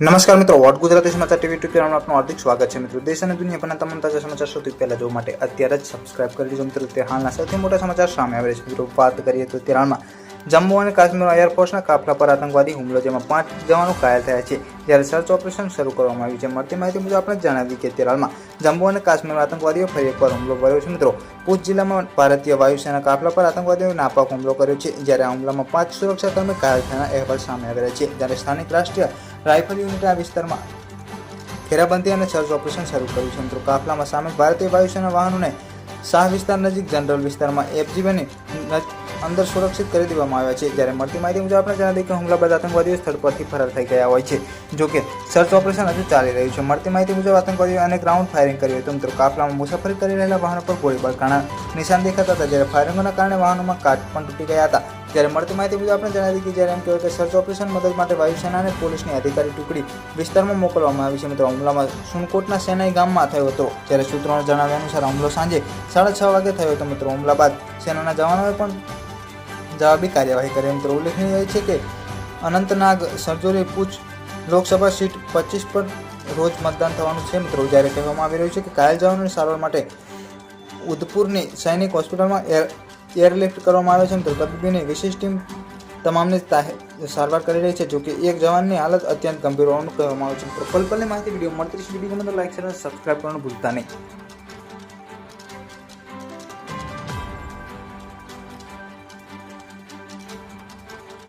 નમસ્કાર મિત્રો, વોટ ગુજરાતી સમાચાર ટીવી ટુ ચેનલમાં આપનું હાર્દિક સ્વાગત છે મિત્રો. દેશ અને દુનિયાભરના તમામ તાજા સમાચાર સૌથી પહેલા જોવા માટે અત્યારે જ સબસ્ક્રાઇબ કરી દીધો મિત્રો, તે હાલના સૌથી મોટા સમાચાર સામે આવે છે. મિત્રો, વાત કરીએ તો તે હાલમાં જમ્મુ અને કાશ્મીર એરફોર્સના કાફલા પર આતંકવાદી હુમલો, જેમાં પાંચ જવાનો ઘાયલ થયા છે. જ્યારે સર્ચ ઓપરેશન શરૂ કરવામાં આવ્યું છે. મળતી માહિતી મુજબ આપણે જણાવ્યું કે તે હાલમાં જમ્મુ અને કાશ્મીરમાં આતંકવાદીઓ ફરી એકવાર હુમલો કર્યો છે. મિત્રો પૂંછ જિલ્લામાં ભારતીય વાયુસેના કાફલા પર આતંકવાદીઓએ નાપાક હુમલો કર્યો છે. જ્યારે આ હુમલામાં પાંચ સુરક્ષાકર્મી ઘાયલ થયાના અહેવાલ સામે આવ્યા છે. જ્યારે સ્થાનિક રાષ્ટ્રીય રાઇફલ યુનિટે આ વિસ્તારમાં ઘેરાબંધી અને સર્ચ ઓપરેશન શરૂ કર્યું છે. મિત્રો, કાફલામાં સામેલ ભારતીય વાયુસેના વાહનોને શાહ વિસ્તાર નજીક, જનરલ વિસ્તારમાં એફજીબીની અંદર સુરક્ષિત કરી દેવામાં આવ્યા છે. જ્યારે મળતી માહિતી મુજબ આપણે જણાવી કે હુમલા બાદ આતંકવાદીઓ સ્થળ પરથી ફરાર થઈ ગયા હોય છે. જોકે સર્ચ ઓપરેશન હજુ ચાલી રહ્યું છે. મળતી માહિતી મુજબ આતંકવાદીઓ અનેક રાઉન્ડ ફાયરિંગ કર્યું હતું. મિત્રો, કાફલામાં મુસાફરી કરી રહેલા વાહનો પર ગોળીબાર ઘણા નિશાન દેખાતા હતા. જ્યારે ફાયરિંગોના કારણે વાહનોમાં કાટ પણ તૂટી ગયા હતા. ત્યારે મળતી માહિતી મુજબ આપણે જણાવી કે જ્યારે એમ કહેવાય કે સર્ચ ઓપરેશન મદદ માટે વાયુસેના અને પોલીસની અધિકારી ટુકડી વિસ્તારમાં મોકલવામાં આવી છે. મિત્રો, હુમલામાં સુનકોટના સેનાઈ ગામમાં થયો હતો. જ્યારે સૂત્રોના જણાવ્યા અનુસાર હુમલો સાંજે સાડા છ વાગે થયો હતો. મિત્રો હુમલા બાદ સેનાના જવાનોએ પણ જવાબી કાર્યવાહી કરી મિત્રો ઉલ્લેખનીય છે કે અનંતનાગ સરજોરી પૂછ લોકસભા સીટ પચીસ પર રોજ મતદાન થવાનું છે મિત્રો જ્યારે કહેવામાં આવી રહ્યું છે કે ઘાયલ જવાનોની સારવાર માટે ઉદપુરની સૈનિક હોસ્પિટલમાં એર, એરલિફ્ટ કરવામાં આવે છે મિત્રો તબીબીની વિશેષ ટીમ તમામને સારવાર કરી રહી છે જોકે એક જવાનની હાલત અત્યંત ગંભીર હોવાનું કહેવામાં આવે છે. મિત્રો પલપલની માહિતી વીડિયો મળતી વીડિયો તો લાઈક શેર અને સબસ્ક્રાઈબ કરવાનું ભૂલતા નહીં.